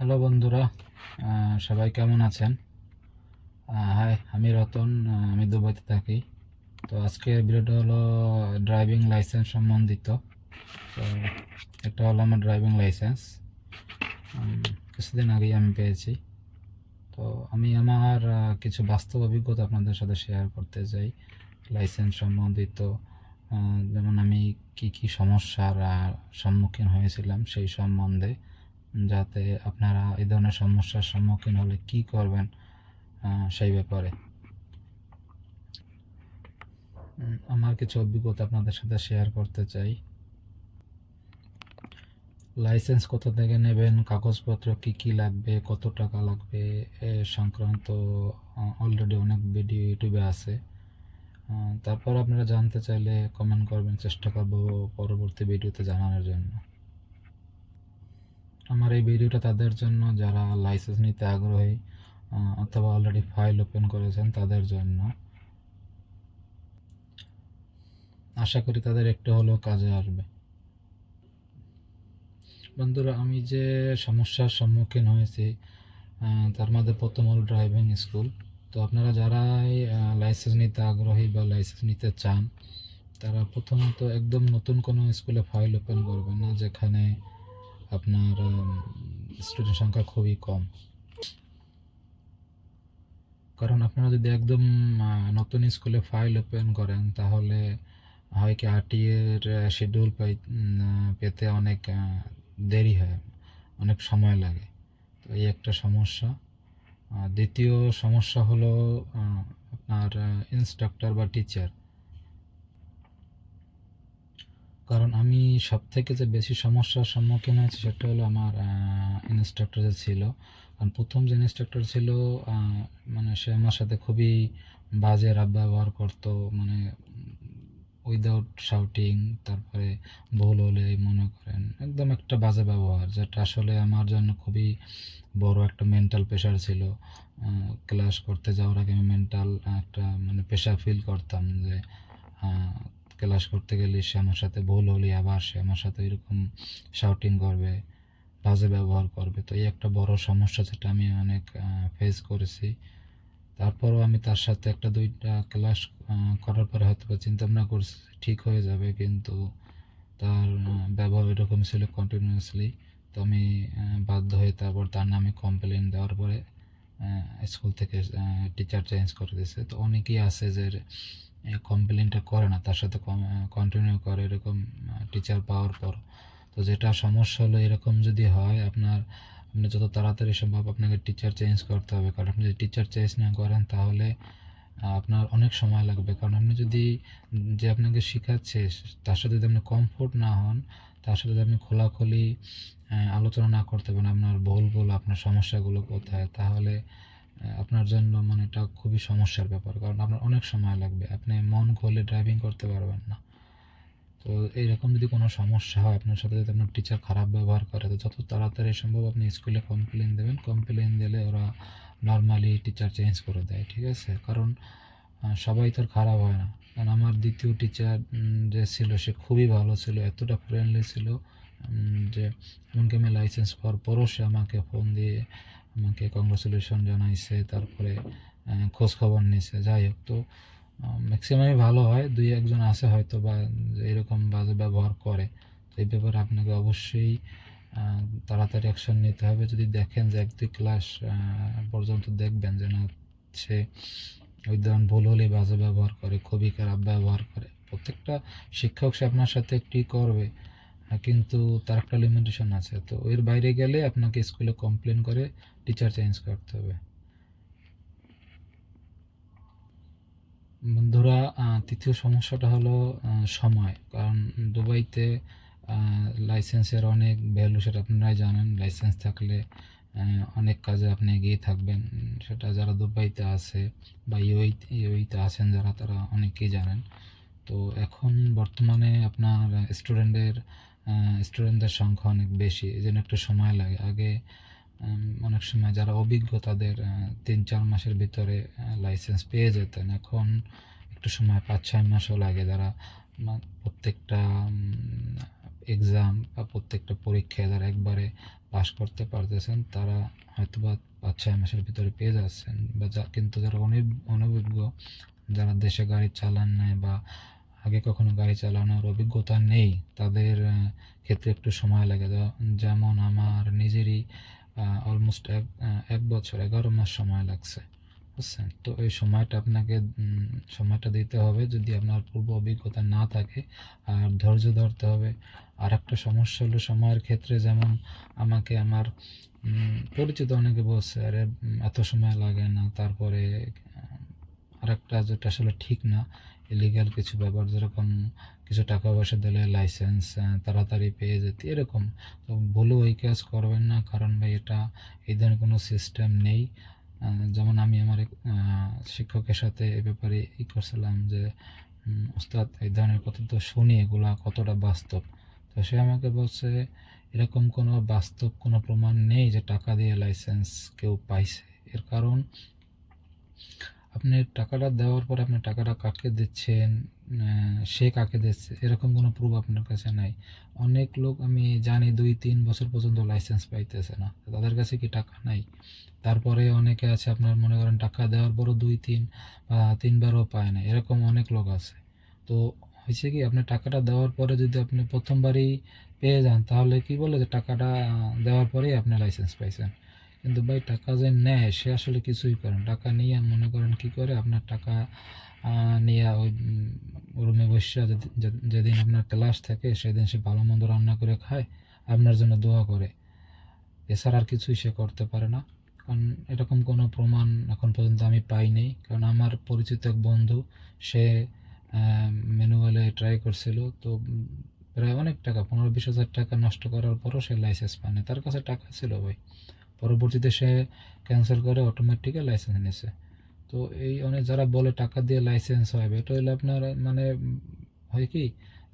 Hello বন্ধুরা সবাই কেমন আছেন? হাই আমি রতন আমি দুবাইতে থাকি। তো আজকের ভিডিওটা হলো ড্রাইভিং লাইসেন্স সম্বন্ধিত। তো এটা হলো আমার ড্রাইভিং লাইসেন্স কিছুদিন আগেই আমি পেয়েছি। তো আমি আমার কিছু বাস্তব অভিজ্ঞতা আপনাদের সাথে শেয়ার করতে চাই লাইসেন্স সম্বন্ধিত। যেমন আমি কি কি সমস্যার সম্মুখীন হয়েছিলাম সেই সম্বন্ধে। যাতে আপনারা এই ধরনের সমস্যার সম্মুখীন হলে কি করবেন সেই ব্যাপারে। আমার কিছু অভিজ্ঞতা আপনাদের সাথে শেয়ার করতে চাই। লাইসেন্স কোথা থেকে নেবেন, কাগজপত্র কি কি লাগবে, কত টাকা লাগবে, এ সংক্রান্ত অলরেডি অনেক ভিডিও ইউটিউবে আছে। তারপর আপনারা জানতে চাইলে কমেন্ট করবেন, চেষ্টা করব পরবর্তী ভিডিওতে জানানোর জন্য। আমার এই ভিডিওটা তাদের জন্য, যারা লাইসেন্স নিতে আগ্রহী অথবা অলরেডি ফাইল ওপেন করেছেন, তাদের জন্য। আশা করি তাদের একটু হলেও কাজে আসবে। বন্ধুরা, আমি যে সমস্যার সম্মুখীন হয়েছি তার মধ্যে প্রথম হল ড্রাইভিং স্কুল তো আপনারা যারাই লাইসেন্স নিতে আগ্রহী বা লাইসেন্স নিতে চান, তারা প্রথমত একদম নতুন কোনো স্কুলে ফাইল ওপেন করবেন না, যেখানে আপনার স্টুডেন্ট সংখ্যা খুবই কম। কারণ আপনারা যদি একদম নতুন স্কুলে ফাইল ওপেন করেন, তাহলে হয় কি আরটি এর শিডিউল পাই পেতে অনেক দেরি হয়, অনেক সময় লাগে। তো এই একটা সমস্যা। দ্বিতীয় সমস্যা হলো আপনার ইনস্ট্রাক্টর বা টিচার কারণ আমি সব থেকে যে বেশি সমস্যার সম্মুখীন হয়েছি সেটা হলো আমার ইনস্ট্রাক্টর যে ছিল। কারণ প্রথম যে ইনস্ট্রাক্টর ছিল মানে সে আমার সাথে খুবই বাজে রাব ব্যবহার করতো মানে উইদাউট শাউটিং তারপরে ভুল হলে মনে করেন, একদম একটা বাজে ব্যবহার, যেটা আসলে আমার জন্য খুবই বড় একটা মেন্টাল প্রেশার ছিল। ক্লাস করতে যাওয়ার আগে আমি মেন্টাল একটা মানে প্রেশার ফিল করতাম যে ক্লাস করতে গেলে সে আমার সাথে ভুল হলে আবার সে আমার সাথে এরকম শাউটিং করবে, বাজে ব্যবহার করবে। তো এই একটা বড় সমস্যা যেটা আমি অনেক ফেস করেছি। তারপরও আমি তার সাথে একটা দুইটা ক্লাস করার পরে হয়তো চিন্তা ভাবনা করছি ঠিক হয়ে যাবে, কিন্তু তার ব্যবহার এরকম ছিল কন্টিনিউয়াসলি তো আমি বাধ্য হয়ে তারপর তার নামে কমপ্লেন দেওয়ার পরে স্কুল থেকে টিচার চেঞ্জ করে দিয়েছে তো অনেকেই আছে যে কমপ্লেনটা করে না, তার সাথে কন্টিনিউ করে এরকম টিচার পাওয়ার পর। তো যেটা সমস্যা হলো, এরকম যদি হয়, আপনার, আপনি যত তাড়াতাড়ি সম্ভব আপনাকে টিচার চেঞ্জ করতে হবে। কারণ আপনি যদি টিচার চেঞ্জ না করেন, তাহলে আপনার অনেক সময় লাগবে। কারণ আপনি যদি, যে আপনাকে শেখাচ্ছে, তার সাথে যদি আপনি কমফোর্ট না হন তার সাথে যদি আপনি খোলাখুলি আলোচনা না করতে পারেন, আপনার ভুলগুলো, আপনার সমস্যাগুলো কোথায়, তাহলে আপনার জন্য মানে এটা খুবই সমস্যার ব্যাপার। কারণ আপনার অনেক সময় লাগবে, আপনি মন খুলে ড্রাইভিং করতে পারবেন না। তো এইরকম যদি কোনো সমস্যা হয়, আপনার সাথে যদি আপনার টিচার খারাপ ব্যবহার করে, তো যত তাড়াতাড়ি সম্ভব আপনি স্কুলে কমপ্লেন দেবেন। কমপ্লেন দিলে ওরা নর্মালি টিচার চেঞ্জ করে দেয়, ঠিক আছে? কারণ সবাই তো আর খারাপ হয় না। কারণ আমার দ্বিতীয় টিচার যে ছিল, সে খুবই ভালো ছিল, এতটা ফ্রেন্ডলি ছিল যে এমনকি আমি লাইসেন্স পাওয়ার পরও সে আমাকে ফোন দিয়ে আমাকে কংগ্রেচুলেশন জানাইছে, তারপরে খোঁজ খবর নিছে। যাই হোক, তো ম্যাক্সিমামই ভালো হয়। দুই একজন আছে হয়তো বা এরকম বাজে ব্যবহার করে। তো এই ব্যাপারে আপনাকে অবশ্যই তাড়াতাড়ি অ্যাকশন নিতে হবে। যদি দেখেন যে এক দুই ক্লাস পর্যন্ত দেখবেন যে না, সে ধরনের ভুল হলে বাজে ব্যবহার করে, খুবই খারাপ ব্যবহার করে। প্রত্যেকটা শিক্ষক সে আপনার সাথে একটি করবে, কিন্তু তার একটা লিমিটেশন আছে। তো এর বাইরে গেলে আপনাকে স্কুলে কমপ্লেন করে টিচার চেঞ্জ করতে হবে। বন্ধুরা তৃতীয় সমস্যাটা হলো সময়। কারণ দুবাইতে লাইসেন্সের অনেক ভ্যালু সেটা আপনারাই জানেন। লাইসেন্স থাকলে অনেক কাজে আপনি এগিয়ে থাকবেন। সেটা যারা দুবাইতে আছে বা ইউইতে আছেন যারা, তারা অনেকেই জানেন। তো এখন বর্তমানে আপনার স্টুডেন্টের স্টুডেন্টদের সংখ্যা অনেক বেশি এই জন্য একটু সময় লাগে। আগে অনেক সময় যারা অভিজ্ঞ, তাদের তিন, চার মাসের ভিতরে লাইসেন্স পেয়ে যেতেন। এখন একটু সময়, পাঁচ, ছয় মাসও লাগে যারা প্রত্যেকটা এক্সাম বা প্রত্যেকটা পরীক্ষায় যারা একবারে পাশ করতে পারতেছেন, তারা হয়তো বা পাঁচ ছয় মাসের ভিতরে পেয়ে যাচ্ছেন। বা যা, কিন্তু যারা অনেক অনভিজ্ঞ, যারা দেশে গাড়ি চালান নাই বা আগে কখনো গাড়ি চালানোর অভিজ্ঞতা নেই, তাদের ক্ষেত্রে একটু সময় লাগে। যেমন আমার নিজেরই অলমোস্ট এক এক বছর, এগারো মাস সময় লাগছে। বুঝছেন তো এই সময়টা আপনাকে সময়টা দিতে হবে যদি আপনার পূর্ব অভিজ্ঞতা না থাকে, আর ধৈর্য ধরতে হবে। আর একটা সমস্যা হলো সময়ের ক্ষেত্রে যেমন আমাকে আমার পরিচিত অনেকে বলছে, আরে এত সময় লাগে না। তারপরে আর একটা যেটা আসলে ঠিক না ইলিগাল কিছু ব্যাপার যেরকম কিছু টাকা পয়সা দিলে লাইসেন্স তাড়াতাড়ি পেয়ে যেতে, এরকম। তো বলে ওই কাজ করবেন না, কারণ ভাই এটা, এই ধরনের কোনো সিস্টেম নেই। যেমন আমি আমার শিক্ষকের সাথে এ ব্যাপারে ই করছিলাম যে উম, ওস্তাদ এই ধরনের কথা তো শুনি এগুলা কতটা বাস্তব? তো সে আমাকে বলছে এরকম কোনো বাস্তব কোনো প্রমাণ নেই যে টাকা দিয়ে লাইসেন্স কেউ পাইছে। এর কারণ আপনি টাকাটা দেওয়ার পর আপনি টাকাটা কাকে দিচ্ছেন? সে কাকে দিচ্ছে? এরকম কোনো প্রুফ আপনার কাছে নাই। অনেক লোক আমি জানি দুই, তিন বছর পর্যন্ত লাইসেন্স পাইতেছে না। তাদের কাছে কি টাকা নাই? তারপরে অনেকে আছে আপনার মনে করেন টাকা দেওয়ার পরও দুই, তিন বা তিনবারও পায় না। এরকম অনেক লোক আছে। তো হয়েছে কি আপনি টাকাটা দেওয়ার পরে যদি আপনি প্রথমবারই পেয়ে যান, তাহলে কি বলে যে টাকাটা দেওয়ার পরেই আপনি লাইসেন্স পাইছেন? কিন্তু ভাই, টাকা যে নেয় সে আসলে কিছুই করে না। টাকা নিয়ে মনে করেন কি করে? আপনার টাকা নিয়ে ওই রুমে বসে যেদিন আপনার ক্লাস থাকে, সেদিন সে ভালো মন্দ রান্না করে খায়, আপনার জন্য দোয়া করে। এছাড়া আর কিছুই সে করতে পারে না। কারণ এরকম কোনো প্রমাণ এখন পর্যন্ত আমি পাইনি। কারণ আমার পরিচিত এক বন্ধু, সে ম্যানুয়ালে ট্রাই করছিল। তো, প্রায় অনেক টাকা, পনেরো বিশ হাজার টাকা নষ্ট করার পরও সে লাইসেন্স পায়নি। তার কাছে টাকা ছিল ভাই। পরবর্তীতে সে ক্যান্সেল করে অটোমেটিক্যালি লাইসেন্স নিয়েছে তো এই অনেক যারা বলে টাকা দিয়ে লাইসেন্স হয়, এটা হলো আপনার মানে হয় কি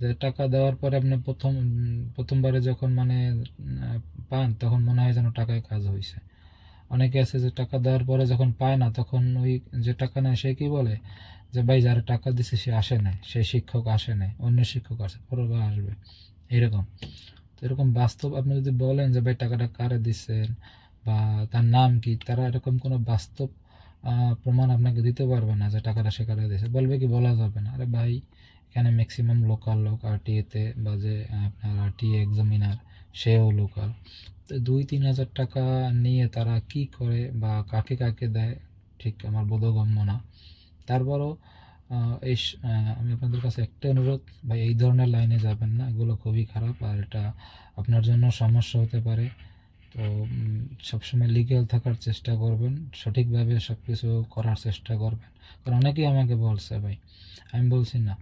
যে টাকা দেওয়ার পরে আপনি প্রথম, প্রথমবারে যখন মানে পান, তখন মনে হয় যেন টাকায় কাজ হয়েছে অনেকে আছে যে টাকা দেওয়ার পরে যখন পায় না, তখন ওই যে টাকা নেয়, সে কি বলে যে, ভাই, যারা টাকা দিছে, সে আসে নাই, সে শিক্ষক আসে নাই, অন্য শিক্ষক আসে পরবার আসবে। এরকম তো এরকম বাস্তব, আপনি যদি বলেন যে, ভাই, টাকাটা কারে দিচ্ছেন বা তার নাম কি, তারা এরকম কোনো বাস্তব প্রমাণ আপনাকে দিতে পারবে না যে টাকাটা সেখানে দিয়েছে। বলবে কি, বলা যাবে না। আরে ভাই, এখানে ম্যাক্সিমাম লোকাল লোক আরটিএতে বা যে আপনার আরটিএ এক্সামিনার সেও লোকাল তো দুই, তিন হাজার টাকা নিয়ে তারা কি করে বা কাকে কাকে দেয়, ঠিক আমার বোধগম্য না। তারপরও এই আমি আপনাদের কাছে একটা অনুরোধ, ভাই, এই ধরনের লাইনে যাবেন না, এগুলো খুবই খারাপ আর এটা আপনার জন্য সমস্যা হতে পারে। তো সবসময় লিগ্যাল থাকার চেষ্টা করবেন, সঠিকভাবে সব কিছু করার চেষ্টা করবেন। কারণ অনেকেই আমাকে বলছে, ভাই, আমি বলছি না।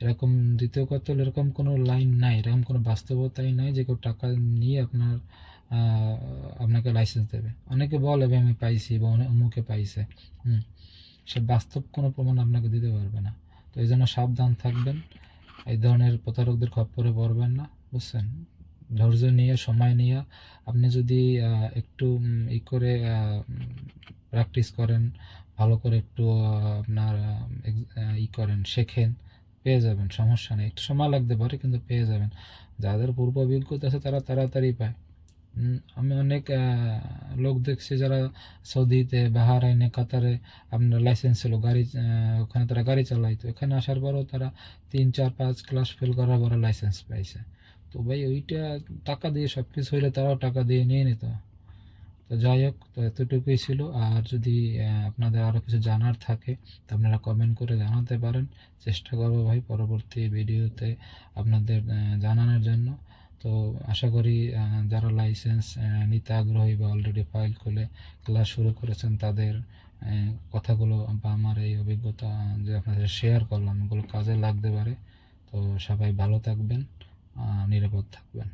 এরকম দ্বিতীয় কথা এরকম কোনো লাইন নাই, এরকম কোনো বাস্তবতাই নাই যে কেউ টাকা নিয়ে আপনার আপনাকে লাইসেন্স দেবে। অনেকে বলে আমি পাইছি বা অমুকে পাইছে। হুম, সে বাস্তব কোনো প্রমাণ আপনাকে দিতে পারবে না। তো এই জন্য সাবধান থাকবেন, এই ধরনের প্রতারকদের খপ্পরে পড়বেন না, বুঝছেন? ধৈর্য নিয়ে, সময় নিয়ে আপনি যদি একটু ই করে প্র্যাকটিস করেন, ভালো করে একটু আপনার ই করেন, শেখেন, পেয়ে যাবেন, সমস্যা নেই। একটু সময় লাগতে পারে, কিন্তু পেয়ে যাবেন। যাদের পূর্ব অভিজ্ঞতা আছে, তারা তাড়াতাড়ি পায়। আমি অনেক লোক দেখছি যারা সৌদিতে, বাহারাইনে, কাতারে আপনার লাইসেন্স ছিল, গাড়ি ওখানে তারা গাড়ি চালাইতো। এখানে আসার পরও তারা তিন, চার, পাঁচ ক্লাস ফেল করার পরে লাইসেন্স পাইছে। তো ভাই ওইটা টাকা দিয়ে সব কিছু হইলে তারাও টাকা দিয়ে নিয়ে নিত। তো যাই হোক, তো এতটুকুই ছিল। আর যদি আপনাদের আরও কিছু জানার থাকে, তো আপনারা কমেন্ট করে জানাতে পারেন। চেষ্টা করব ভাই পরবর্তী ভিডিওতে আপনাদের জানানোর জন্য। তো আশা করি যারা লাইসেন্স নিতে আগ্রহী বা অলরেডি ফাইল খুলে ক্লাস শুরু করেছেন, তাদের কথাগুলো বা আমার এই অভিজ্ঞতা যে আপনাদের শেয়ার করলাম, ওগুলো কাজে লাগতে পারে। তো সবাই ভালো থাকবেন। নিরাপদ থাকবেন